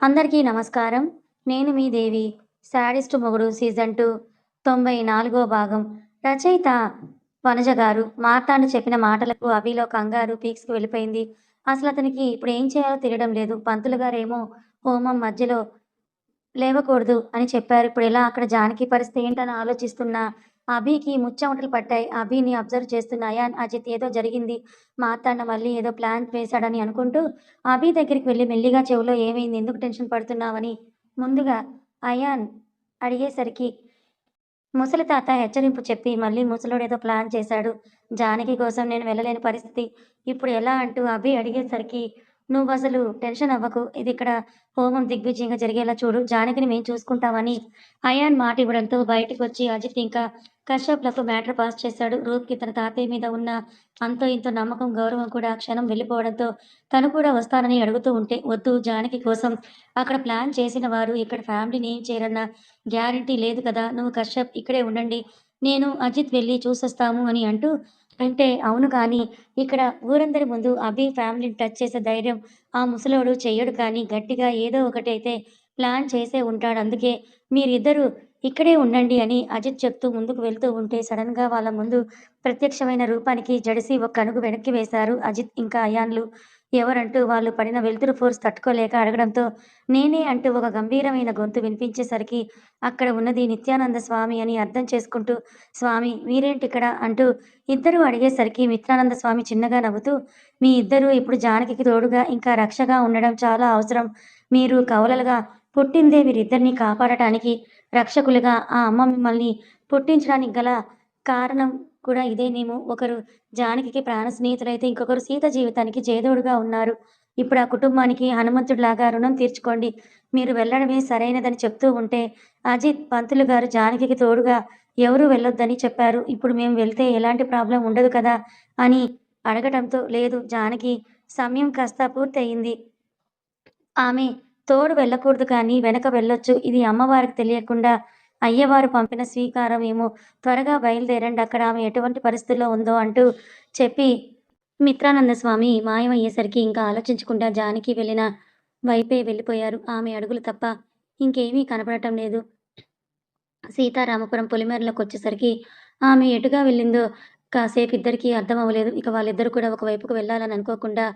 అందరికీ నమస్కారం. నేను మీ దేవి. శాడిస్ట్ మొగుడు సీజన్ టూ తొంభై నాలుగో భాగం. రచయిత వనజ గారు. మార్తాండ చెప్పిన మాటలకు అవిలో కంగారు పీక్స్‌కి వెళ్ళిపోయింది. అసలు అతనికి ఇప్పుడు ఏం చేయాలో తెలియడం లేదు. పంతులు గారేమో హోమం మధ్యలో లేవకూడదు అని చెప్పారు. ఇప్పుడు ఎలా అక్కడ జానకి పరిస్థితి ఏంటని ఆలోచిస్తున్నా అభికి ముచ్చెమటలు పట్టాయి. అభిని అబ్జర్వ్ చేస్తున్న అయాన్, అజిత్ ఏదో జరిగింది. మా అత్తన్న మళ్ళీ ఏదో ప్లాన్ వేశాడని అనుకుంటూ అభి దగ్గరికి వెళ్ళి మెల్లిగా చెవిలో ఏమైంది? ఎందుకు టెన్షన్ పడుతున్నావని ముందుగా అయాన్ అడిగేసరికి ముసలి తాత హెచ్చరింపు చెప్పి మళ్ళీ ముసలోడేదో ప్లాన్ చేశాడు. జానకి కోసం నేను వెళ్ళలేని పరిస్థితి. ఇప్పుడు ఎలా అంటూ అభి అడిగేసరికి నువ్వు అసలు టెన్షన్ అవ్వకు. ఇది ఇక్కడ హోమం దిగ్విజయంగా జరిగేలా చూడు. జానకిని మేము చూసుకుంటామని అయాన్ మాట ఇవ్వడంతో బయటికొచ్చి అజిత్ ఇంకా కశ్యప్‌లకు మ్యాటర్ పాస్ చేశాడు. రూప్‌కి తన తాతయ్య మీద ఉన్న అంతో ఇంతో నమ్మకం, గౌరవం కూడా క్షణం వెళ్ళిపోవడంతో తను కూడా వస్తానని అడుగుతూ ఉంటే వద్దు జానకి కోసం అక్కడ ప్లాన్ చేసిన వారు ఇక్కడ ఫ్యామిలీని ఏం చేయరన్న గ్యారంటీ లేదు కదా! నువ్వు కశ్యప్ ఇక్కడే ఉండండి. నేను, అజిత్ వెళ్ళి చూసొస్తాము అని అంటూ అంటే అవును కానీ ఇక్కడ ఊరందరి ముందు అభి ఫ్యామిలీని టచ్ చేసే ధైర్యం ఆ ముసలోడు చెయ్యడు కానీ గట్టిగా ఏదో ఒకటైతే ప్లాన్ చేసే ఉంటాడు. అందుకే మీరిద్దరూ ఇక్కడే ఉండండి అని అజిత్ చెప్తూ ముందుకు వెళ్తూ ఉంటే సడన్గా వాళ్ళ ముందు ప్రత్యక్షమైన రూపానికి జడిసి ఒక అడుగు వెనక్కి వేశారు అజిత్ ఇంకా అయాన్లు. ఎవరంటూ వాళ్ళు పడిన వెలుతురు ఫోర్స్ తట్టుకోలేక అడగడంతో నేనే అంటూ ఒక గంభీరమైన గొంతు వినిపించేసరికి అక్కడ ఉన్నది నిత్యానంద స్వామి అని అర్థం చేసుకుంటూ స్వామి మీరేంటిక్కడ అంటూ ఇద్దరూ అడిగేసరికి మిత్రానంద స్వామి చిన్నగా నవ్వుతూ మీ ఇద్దరూ ఇప్పుడు జానకి తోడుగా ఇంకా రక్షగా ఉండడం చాలా అవసరం. మీరు కవలలుగా పుట్టిందే వీరిద్దరిని కాపాడటానికి. రక్షకులుగా ఆ అమ్మ మిమ్మల్ని పుట్టించడానికి గల కారణం కూడా ఇదేనేమో. ఒకరు జానకికి ప్రాణ స్నేహితులైతే ఇంకొకరు సీత జీవితానికి చేదోడుగా ఉన్నారు. ఇప్పుడు ఆ కుటుంబానికి హనుమంతుడిలాగా రుణం తీర్చుకోండి. మీరు వెళ్ళడమే సరైనదని చెప్తూ ఉంటే అజిత్ పంతులు గారు జానకికి తోడుగా ఎవరు వెళ్ళొద్దని చెప్పారు. ఇప్పుడు మేము వెళ్తే ఎలాంటి ప్రాబ్లం ఉండదు కదా! అని అడగటంతో లేదు జానకి సమయం కాస్త పూర్తయింది. ఆమె తోడు వెళ్ళకూడదు కానీ వెనక వెళ్ళొచ్చు. ఇది అమ్మవారికి తెలియకుండా అయ్యవారు పంపిన స్వీకారం ఏమో. త్వరగా బయలుదేరండి అక్కడ ఆమె ఎటువంటి పరిస్థితిలో ఉందో అంటూ చెప్పి మిత్రానంద స్వామి మాయమయ్యేసరికి ఇంకా ఆలోచించకుండా జానకి వెళ్ళిన వైపే వెళ్ళిపోయారు. ఆమె అడుగులు తప్ప ఇంకేమీ కనపడటం లేదు. సీతారామపురం పొలిమేరలోకొచ్చేసరికి ఆమె ఎటుగా వెళ్ళిందో కాసేపు ఇద్దరికీ అర్థమవ్వలేదు. ఇక వాళ్ళిద్దరూ కూడా ఒకవైపుకు వెళ్ళాలని అనుకోకుండా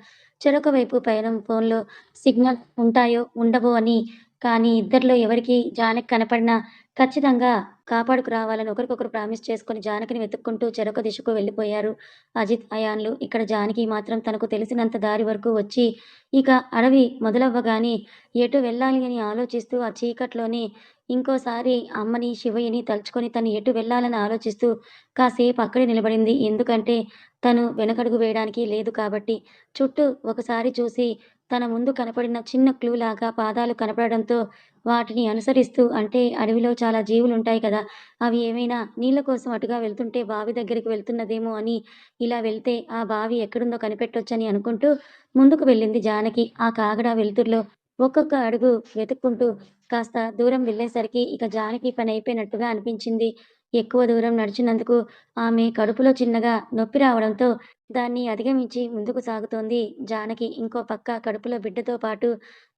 చెరొక వైపు పయనం. ఫోన్‌లో సిగ్నల్ ఉంటాయో, ఉండవో అని కానీ ఇద్దరిలో ఎవరికి జానకి కనపడినా ఖచ్చితంగా కాపాడుకు రావాలని ఒకరికొకరు ప్రామిస్ చేసుకొని జానకిని వెతుక్కుంటూ చెరొక దిశకు వెళ్ళిపోయారు అజిత్, అయాన్లు. ఇక్కడ జానకి మాత్రం తనకు తెలిసినంత దారి వరకు వచ్చి ఇక అడవి మొదలవ్వగానే ఎటు వెళ్ళాలి అని ఆలోచిస్తూ ఆ చీకట్లోనే ఇంకోసారి అమ్మని, శివయ్యని తలుచుకొని తను ఎటు వెళ్ళాలని ఆలోచిస్తూ కాసేపు అక్కడే నిలబడింది. ఎందుకంటే తను వెనకడుగు వేయడానికి లేదు కాబట్టి. చుట్టూ ఒకసారి చూసి తన ముందు కనపడిన చిన్న క్లూ లాగా పాదాలు కనపడడంతో వాటిని అనుసరిస్తూ అంటే అడవిలో చాలా జీవులు ఉంటాయి కదా! అవి ఏమైనా నీళ్ళ కోసం అటుగా వెళ్తుంటే బావి దగ్గరికి వెళ్తున్నదేమో అని ఇలా వెళ్తే ఆ బావి ఎక్కడుందో కనిపెట్టొచ్చని అనుకుంటూ ముందుకు వెళ్ళింది జానకి. ఆ కాగడ వెలుతురులో ఒక్కొక్క అడుగు వెతుక్కుంటూ కాస్త దూరం వెళ్ళేసరికి ఇక జానకి పని అయిపోయినట్టుగా అనిపించింది. ఎక్కువ దూరం నడిచినందుకు ఆమె కడుపులో చిన్నగా నొప్పి రావడంతో దాన్ని అధిగమించి ముందుకు సాగుతోంది జానకి. ఇంకో పక్క కడుపులో బిడ్డతో పాటు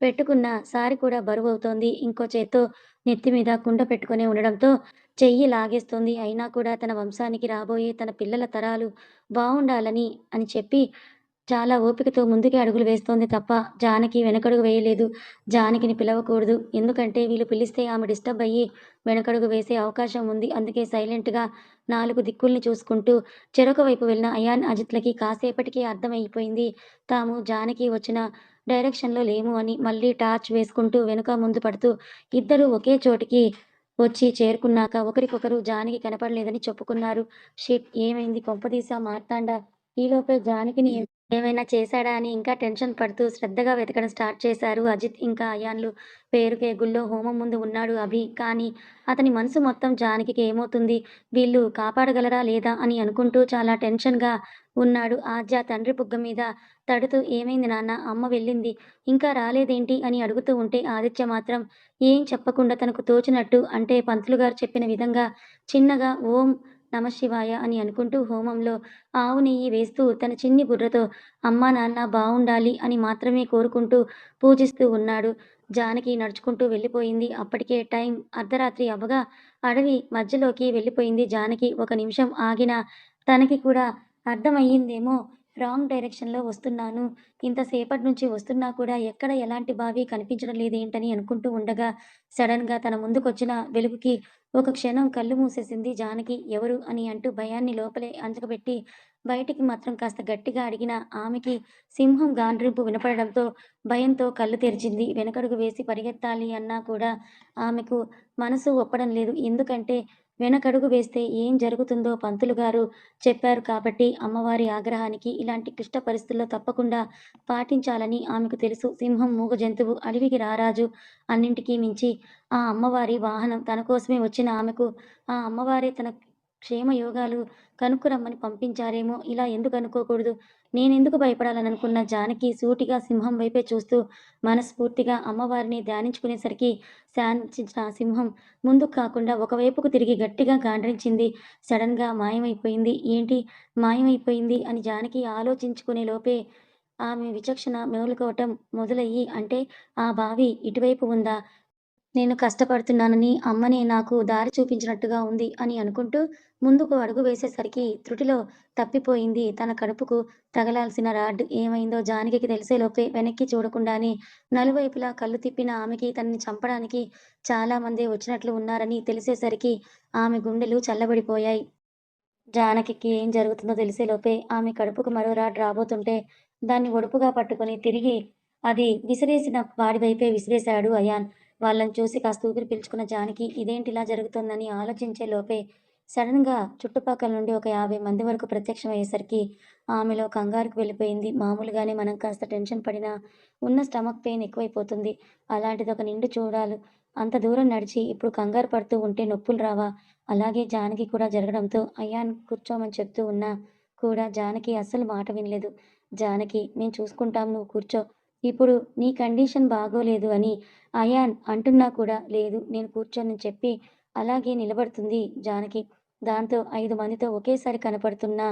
పెట్టుకున్న సారి కూడా బరువవుతోంది. ఇంకో చేత్తో నెత్తి మీద కుండ పెట్టుకొని ఉండడంతో చెయ్యి లాగేస్తోంది. అయినా కూడా తన వంశానికి రాబోయే తన పిల్లల తరాలు బాగుండాలని అని చెప్పి చాలా ఓపికతో ముందుకే అడుగులు వేస్తోంది తప్ప జానకి వెనకడుగు వేయలేదు. జానకిని పిలవకూడదు. ఎందుకంటే వీళ్ళు పిలిస్తే ఆమె డిస్టర్బ్ అయ్యి వెనకడుగు వేసే అవకాశం ఉంది. అందుకే సైలెంట్‌గా నాలుగు దిక్కుల్ని చూసుకుంటూ చెరొక వైపు వెళ్ళిన అయాన్, అజిత్‌లకి కాసేపటికి అర్థమైపోయింది తాము జానకి వచ్చిన డైరెక్షన్‌లో లేము అని. మళ్ళీ టార్చ్ వేసుకుంటూ వెనుక ముందు పడుతూ ఇద్దరూ ఒకే చోటికి వచ్చి చేరుకున్నాక ఒకరికొకరు జానకి కనపడలేదని చెప్పుకున్నారు. షిట్ ఏమైంది కొంపదీసా ఆ మార్తాండ ఈలోపే జానకిని ఏమైనా చేశాడా అని ఇంకా టెన్షన్ పడుతూ శ్రద్ధగా వెతకడం స్టార్ట్ చేశారు అజిత్ ఇంకా అయాన్లు. పేరుకే గుళ్ళో హోమం ముందు ఉన్నాడు అభి. కానీ అతని మనసు మొత్తం జానకి ఏమవుతుంది? వీళ్ళు కాపాడగలరా లేదా అని అనుకుంటూ చాలా టెన్షన్‌గా ఉన్నాడు. ఆద్య తండ్రి బుగ్గ మీద తడుతూ ఏమైంది నాన్న అమ్మ వెళ్ళింది. ఇంకా రాలేదేంటి? అని అడుగుతూ ఉంటే ఆదిత్య మాత్రం ఏం చెప్పకుండా తనకు తోచినట్టు అంటే పంతులు గారు చెప్పిన విధంగా చిన్నగా ఓం నమశివాయ అని అనుకుంటూ హోమంలో ఆవు నెయ్యి వేస్తూ తన చిన్ని బుర్రతో అమ్మా నాన్న బాగుండాలి అని మాత్రమే కోరుకుంటూ పూజిస్తూ ఉన్నాడు. జానకి నడుచుకుంటూ వెళ్ళిపోయింది. అప్పటికే టైం అర్ధరాత్రి అవ్వగా అడవి మధ్యలోకి వెళ్ళిపోయింది జానకి. ఒక నిమిషం ఆగిన తనకి కూడా అర్థమయ్యిందేమో రాంగ్ డైరెక్షన్లో వస్తున్నాను. ఇంతసేపటి నుంచి వస్తున్నా కూడా ఎక్కడ ఎలాంటి బావి కనిపించడం లేదేంటని అనుకుంటూ ఉండగా సడన్గా తన ముందుకొచ్చిన వెలుగుకి ఒక క్షణం కళ్ళు మూసేసింది జానకి. ఎవరు అని అంటూ భయాన్ని లోపలే అంచకబెట్టి బయటికి మాత్రం కాస్త గట్టిగా అడిగిన ఆమెకి సింహం గాండ్రింపు వినపడడంతో భయంతో కళ్ళు తెరిచింది. వెనకడుగు వేసి పరిగెత్తాలి అన్నా కూడా ఆమెకు మనసు ఒప్పడం లేదు. ఎందుకంటే వెనకడుగు వేస్తే ఏం జరుగుతుందో పంతులు గారు చెప్పారు కాబట్టి అమ్మవారి ఆగ్రహానికి ఇలాంటి క్లిష్ట పరిస్థితుల్లో తప్పకుండా పాటించాలని ఆమెకు తెలుసు. సింహం మూగ జంతువు అడవికి రారాజు అన్నింటికీ మించి ఆ అమ్మవారి వాహనం తన కోసమే వచ్చిన ఆమెకు ఆ అమ్మవారే తన క్షేమ యోగాలు కనుక్కురమ్మని పంపించారేమో. ఇలా ఎందుకు అనుకోకూడదు? నేనెందుకు భయపడాలని అనుకున్న జానకి సూటిగా సింహం వైపే చూస్తూ మనస్ఫూర్తిగా అమ్మవారిని ధ్యానించుకునేసరికి శాంతించిన ఆ సింహం ముందుకు కాకుండా ఒకవైపుకు తిరిగి గట్టిగా గాండ్రించింది. సడన్గా మాయమైపోయింది. ఏంటి? మాయమైపోయింది అని జానకి ఆలోచించుకునే లోపే ఆమె విచక్షణ మేలుకోవటం మొదలయ్యి అంటే ఆ బావి ఇటువైపు ఉందా? నేను కష్టపడుతున్నానని అమ్మనే నాకు దారి చూపించినట్టుగా ఉంది అని అనుకుంటూ ముందుకు అడుగు వేసేసరికి త్రుటిలో తప్పిపోయింది తన కడుపుకు తగలాల్సిన రాడ్. ఏమైందో జానకికి తెలిసేలోపే వెనక్కి చూడకుండానే నలువైపులా కళ్ళు తిప్పిన ఆమెకి తనని చంపడానికి చాలా మంది వచ్చినట్లు ఉన్నారని తెలిసేసరికి ఆమె గుండెలు చల్లబడిపోయాయి. జానకికి ఏం జరుగుతుందో తెలిసేలోపే ఆమె కడుపుకు మరో రాడ్ రాబోతుంటే దాన్ని ఒడుపుగా పట్టుకొని తిరిగి అది విసిరేసిన వాడి వైపే విసిరేశాడు అయాన్. వాళ్ళని చూసి కాస్త ఊపిరి పీల్చుకున్న జానకి ఇదేంటి ఇలా జరుగుతుందని ఆలోచించే లోపే సడన్గా చుట్టుపక్కల నుండి ఒక యాభై మంది వరకు ప్రత్యక్షమయ్యేసరికి ఆమెలో కంగారుకు వెళ్ళిపోయింది. మామూలుగానే మనం కాస్త టెన్షన్ పడినా ఉన్న స్టమక్ పెయిన్ ఎక్కువైపోతుంది. అలాంటిది ఒక నిండు చూడాలు. అంత దూరం నడిచి ఇప్పుడు కంగారు పడుతూ ఉంటే నొప్పులు రావా? అలాగే జానకి కూడా జరగడంతో అయ్యాన్ కూర్చోమని చెప్తూ ఉన్నా కూడా జానకి అస్సలు మాట వినలేదు. జానకి మేము చూసుకుంటాం నువ్వు కూర్చో. ఇప్పుడు నీ కండిషన్ బాగోలేదు అని అయాన్ అంటున్నా కూడా లేదు. నేను కూర్చొని చెప్పి అలాగే నిలబడుతుంది జానకి. దాంతో ఐదు మందితో ఒకేసారి కనపడుతున్నా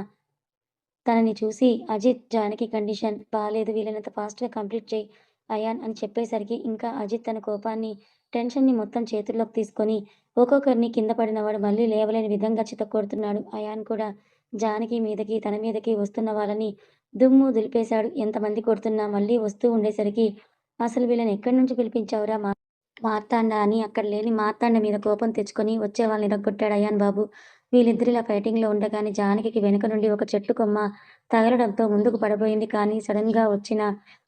తనని చూసి అజిత్ జానకి కండిషన్ బాగాలేదు వీలైనంత ఫాస్ట్గా కంప్లీట్ చేయి అయాన్ అని చెప్పేసరికి ఇంకా అజిత్ తన కోపాన్ని టెన్షన్ని మొత్తం చేతుల్లోకి తీసుకొని ఒక్కొక్కరిని కింద పడినవాడు మళ్ళీ లేవలేని విధంగా చితక్కొడుతున్నాడు. అయాన్ కూడా జానకి మీదకి తన మీదకి వస్తున్న వాళ్ళని దుమ్ము దులిపేశాడు. ఎంతమంది కొడుతున్నా మళ్ళీ వస్తూ ఉండేసరికి అసలు వీళ్ళని ఎక్కడి నుంచి పిలిపించావురా మా? మార్తాండ అని అక్కడ లేని మార్తాండ మీద కోపం తెచ్చుకొని వచ్చే వాళ్ళని ఇరగొట్టాడు అయాన్ బాబు. వీళ్ళిద్దరిలా ఫైటింగ్లో ఉండగానే జానకి వెనుక నుండి ఒక చెట్టు కొమ్మ తగలడంతో ముందుకు పడబోయింది. కానీ సడన్గా వచ్చిన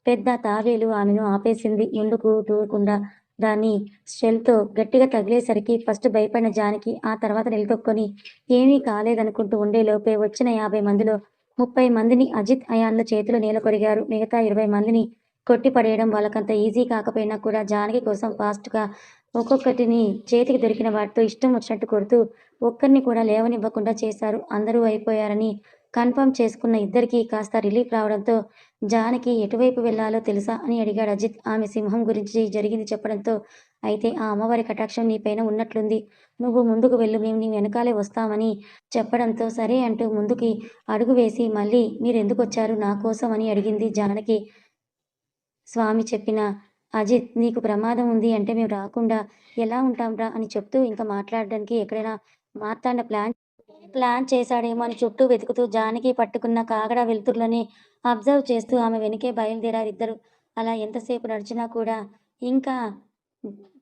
పెద్ద తావేలు ఆమెను ఆపేసింది. ముందుకు దూరకుండా దాన్ని షెల్తో గట్టిగా తగిలేసరికి ఫస్ట్ భయపడిన జానకి ఆ తర్వాత నిలదొక్కొని ఏమీ కాలేదనుకుంటూ ఉండే లోపే వచ్చిన యాభై మందిలో ముప్పై మందిని అజిత్ అయాన్ల చేతిలో నేలకొరిగారు మిగతా ఇరవై మందిని కొట్టి పడేయడం వాళ్ళకంత ఈజీ కాకపోయినా కూడా జానకి కోసం ఫాస్ట్గా ఒక్కొక్కటిని చేతికి దొరికిన వాటితో ఇష్టం వచ్చినట్టు కొడుతూ ఒక్కరిని కూడా లేవనివ్వకుండా చేశారు. అందరూ అయిపోయారని కన్ఫర్మ్ చేసుకున్న ఇద్దరికి కాస్త రిలీఫ్ రావడంతో జానకి ఎటువైపు వెళ్ళాలో తెలుసా అని అడిగాడు అజిత్. ఆమె సింహం గురించి జరిగింది చెప్పడంతో అయితే ఆ అమ్మవారి కటాక్షం నీపైన ఉన్నట్లుంది. నువ్వు ముందుకు వెళ్ళు మేము నీ వెనకాలే వస్తామని చెప్పడంతో సరే అంటూ ముందుకి అడుగు వేసి మళ్ళీ మీరు ఎందుకు వచ్చారు నా కోసం అని అడిగింది జానకి. స్వామి చెప్పిన అజిత్ నీకు ప్రమాదం ఉంది అంటే మేము రాకుండా ఎలా ఉంటాంరా అని చెప్తూ ఇంకా మాట్లాడడానికి ఎక్కడైనా మార్తాండ ప్లాన్ ప్లాన్ చేశాడేమో అని చుట్టూ వెతుకుతూ జానకి పట్టుకున్న కాగడ వెలుతురులని అబ్జర్వ్ చేస్తూ ఆమె వెనుకే బయలుదేరారు ఇద్దరు అలా ఎంతసేపు నడిచినా కూడా ఇంకా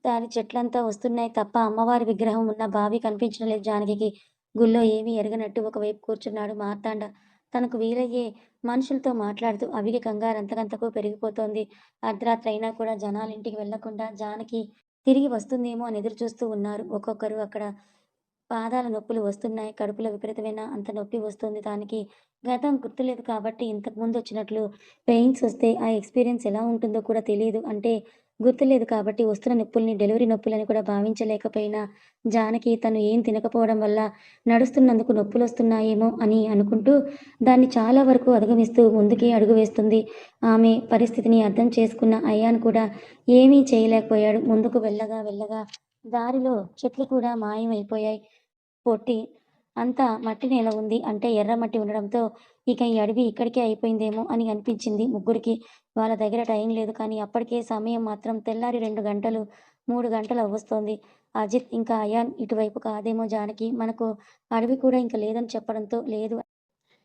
దాని చెట్లంతా వస్తున్నాయి తప్ప అమ్మవారి విగ్రహం ఉన్న బావి కనిపించడం లేదు జానకి గుళ్ళో ఏమీ ఎరగనట్టు ఒకవైపు కూర్చున్నాడు మార్తాండ. తనకు వీలయ్యే మనుషులతో మాట్లాడుతూ అవిగి కంగారు అంతకంతకు పెరిగిపోతోంది. అర్ధరాత్రి అయినా కూడా జనాలు ఇంటికి వెళ్ళకుండా జానకి తిరిగి వస్తుందేమో అని ఎదురు చూస్తూ ఉన్నారు. ఒక్కొక్కరు అక్కడ పాదాల నొప్పులు వస్తున్నాయి. కడుపులో విపరీతమైన అంత నొప్పి వస్తుంది దానికి. గతం గుర్తులేదు కాబట్టి ఇంతకు ముందు వచ్చినట్లు పెయిన్స్ వస్తే ఆ ఎక్స్పీరియన్స్ ఎలా ఉంటుందో కూడా తెలియదు. అంటే గుర్తులేదు కాబట్టి వస్తున్న నొప్పుల్ని డెలివరీ నొప్పులని కూడా భావించలేకపోయినా జానకి తను ఏం తినకపోవడం వల్ల నడుస్తున్నందుకు నొప్పులు వస్తున్నాయేమో అని అనుకుంటూ దాన్ని చాలా వరకు అధిగమిస్తూ ముందుకే అడుగు వేస్తుంది. ఆమె పరిస్థితిని అర్థం చేసుకున్న అయాన్ కూడా ఏమీ చేయలేకపోయాడు. ముందుకు వెళ్ళగా వెళ్ళగా దారిలో చెట్లు కూడా మాయమైపోయాయి. పొట్టి అంతా మట్టి నేల ఉంది అంటే ఎర్ర మట్టి ఉండడంతో ఇక ఈ అడవి ఇక్కడికే అయిపోయిందేమో అని అనిపించింది ముగ్గురికి. వాళ్ళ దగ్గర టైం లేదు కానీ అప్పటికే సమయం మాత్రం తెల్లారి రెండు గంటలు మూడు గంటలు అవ్వస్తోంది. అజిత్ ఇంకా అయాన్ ఇటువైపు కాదేమో జానకి మనకు అడవి కూడా ఇంకా లేదని చెప్పడంతో లేదు.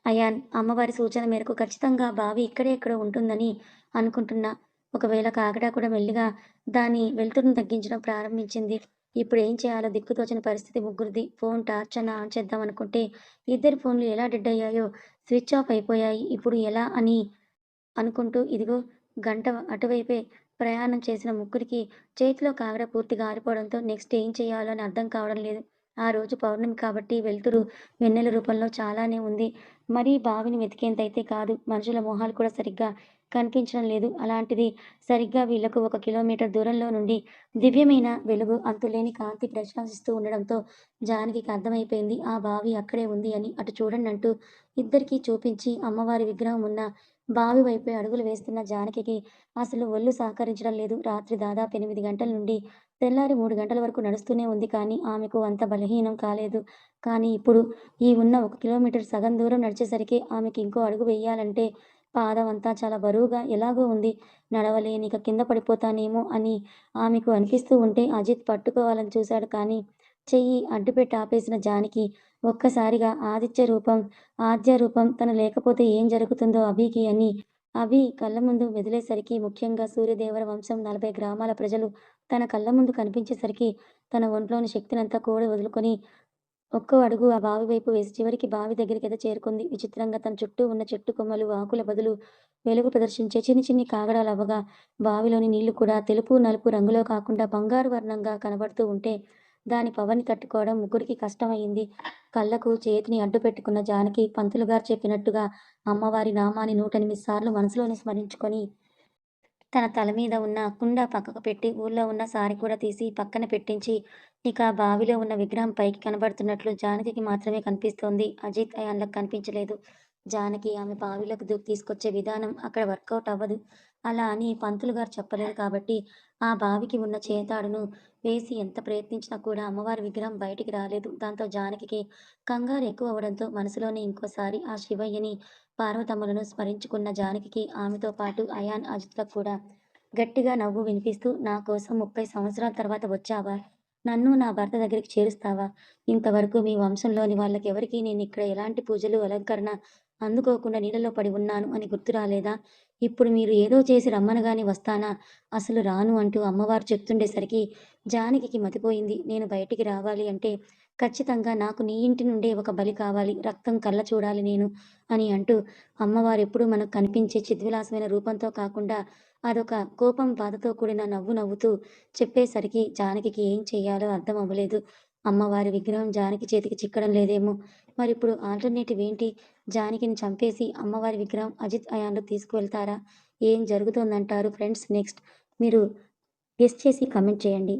అయాన్ అమ్మవారి సూచన మేరకు ఖచ్చితంగా బావి ఇక్కడే ఇక్కడ ఉంటుందని అనుకుంటున్నా. ఒకవేళ కాగడా కూడా మెల్లిగా దాని వెలుతురును తగ్గించడం ప్రారంభించింది. ఇప్పుడు ఏం చేయాలో దిక్కుతోచిన పరిస్థితి ముగ్గురిది. ఫోన్ టార్చ్ అన్న ఆన్ చేద్దాం అనుకుంటే ఇద్దరి ఫోన్లు ఎలా డెడ్ అయ్యాయో స్విచ్ ఆఫ్ అయిపోయాయి. ఇప్పుడు ఎలా అని అనుకుంటూ ఇదిగో గంట అటువైపే ప్రయాణం చేసిన ముగ్గురికి చేతిలో కాగడ పూర్తిగా ఆరిపోవడంతో నెక్స్ట్ ఏం చేయాలో అని అర్థం కావడం లేదు. ఆ రోజు పౌర్ణమి కాబట్టి వెలుతురు వెన్నెల రూపంలో చాలానే ఉంది. మరీ బావిని వెతికేంతైతే కాదు మనుషుల మొహాలు కూడా సరిగ్గా కనిపించడం లేదు. అలాంటిది సరిగ్గా వీళ్ళకు ఒక కిలోమీటర్ దూరంలో నుండి దివ్యమైన వెలుగు అంతులేని కాంతి ప్రకాశిస్తూ ఉండడంతో జానకి అర్థమైపోయింది ఆ బావి అక్కడే ఉంది అని. అటు చూడండి అంటూ ఇద్దరికీ చూపించి అమ్మవారి విగ్రహం ఉన్న బావి వైపే అడుగులు వేస్తున్న జానకికి అసలు ఒళ్ళు సహకరించడం లేదు. రాత్రి దాదాపు ఎనిమిది గంటల నుండి తెల్లారి మూడు గంటల వరకు నడుస్తూనే ఉంది కానీ ఆమెకు అంత బలహీనం కాలేదు. కానీ ఇప్పుడు ఈ ఉన్న ఒక కిలోమీటర్ సగం దూరం నడిచేసరికి ఆమెకి ఇంకో అడుగు వేయాలంటే పాదం అంతా చాలా బరువుగా ఎలాగో ఉంది. నడవలేని ఇక కింద పడిపోతానేమో అని ఆమెకు అనిపిస్తూ ఉంటే అజిత్ పట్టుకోవాలని చూశాడు కానీ చెయ్యి అడ్డుపెట్టి ఆపేసిన జానికి ఒక్కసారిగా ఆదిత్య రూపం ఆద్య రూపం తను లేకపోతే ఏం జరుగుతుందో అభికి అని. అభి కళ్ళ ముందు వదిలేసరికి ముఖ్యంగా సూర్యదేవర వంశం నలభై గ్రామాల ప్రజలు తన కళ్ళ ముందు కనిపించేసరికి తన ఒంట్లోని శక్తినంతా కూడా వదులుకొని ఒక్కో అడుగు ఆ బావి వైపు వేసి చివరికి బావి దగ్గరికి ఎద చేరుకుంది. విచిత్రంగా తన చుట్టూ ఉన్న చెట్టు కొమ్మలు ఆకుల బదులు వెలుగు ప్రదర్శించే చిన్ని చిన్ని కాగడాలు అవ్వగా బావిలోని నీళ్ళు కూడా తెలుపు నలుపు రంగులో కాకుండా బంగారు వర్ణంగా కనబడుతూ ఉంటే దాని పవని తట్టుకోవడం ముగ్గురికి కష్టమైంది కళ్ళకు చేతిని అడ్డు పెట్టుకున్న జానకి పంతులు గారు చెప్పినట్టుగా అమ్మవారి నామాన్ని నూటెనిమిది సార్లు మనసులోనే స్మరించుకొని తన తల మీద ఉన్న కుండ పక్కకు పెట్టి ఊళ్ళో ఉన్న సారి కూడా తీసి పక్కన పెట్టించి ఇక బావిలో ఉన్న విగ్రహం పైకి కనబడుతున్నట్లు జానకి మాత్రమే కనిపిస్తోంది. అజిత్ అయాన్లకు కనిపించలేదు. జానకి ఆమె బావిలోకి దూకి తీసుకొచ్చే విధానం అక్కడ వర్కౌట్ అవ్వదు. అలా అని పంతులు గారు చెప్పలేదు కాబట్టి ఆ బావికి ఉన్న చేతాడును వేసి ఎంత ప్రయత్నించినా కూడా అమ్మవారి విగ్రహం బయటికి రాలేదు. దాంతో జానకి కంగారు ఎక్కువ అవడంతో మనసులోనే ఇంకోసారి ఆ శివయ్యని పార్వతమ్మలను స్మరించుకున్న జానకి ఆమెతో పాటు అయాన్ అజిత్లకు కూడా గట్టిగా నవ్వు వినిపిస్తూ నా కోసం ముప్పై సంవత్సరాల తర్వాత వచ్చావా? నన్ను నా భర్త దగ్గరికి చేరుస్తావా? ఇంతవరకు మీ వంశంలోని వాళ్ళకి ఎవరికి నేను ఇక్కడ ఎలాంటి పూజలు అలంకరణ అందుకోకుండా నీళ్ళలో పడి ఉన్నాను అని గుర్తు రాలేదా? ఇప్పుడు మీరు ఏదో చేసి రమ్మనగాని వస్తానా? అసలు రాను అంటూ అమ్మవారు చెప్తుండేసరికి జానకి మతిపోయింది. నేను బయటికి రావాలి అంటే ఖచ్చితంగా నాకు నీ ఇంటి నుండే ఒక బలి కావాలి. రక్తం కళ్ళ చూడాలి నేను అని అంటూ అమ్మవారు ఎప్పుడు మనకు కనిపించే చిద్విలాసమైన రూపంతో కాకుండా అదొక కోపం బాధతో కూడిన నవ్వు నవ్వుతూ చెప్పేసరికి జానకి ఏం చేయాలో అర్థం అవ్వలేదు. అమ్మవారి విగ్రహం జానకి చేతికి చిక్కడం లేదేమో. మరి ఇప్పుడు ఆల్టర్నేటివ్ ఏంటి? జానకిని చంపేసి అమ్మవారి విగ్రహం అజిత్ అయాన్లు తీసుకువెళ్తారా? ఏం జరుగుతుందంటారు ఫ్రెండ్స్? నెక్స్ట్ మీరు గెస్ట్ చేసి కమెంట్ చేయండి.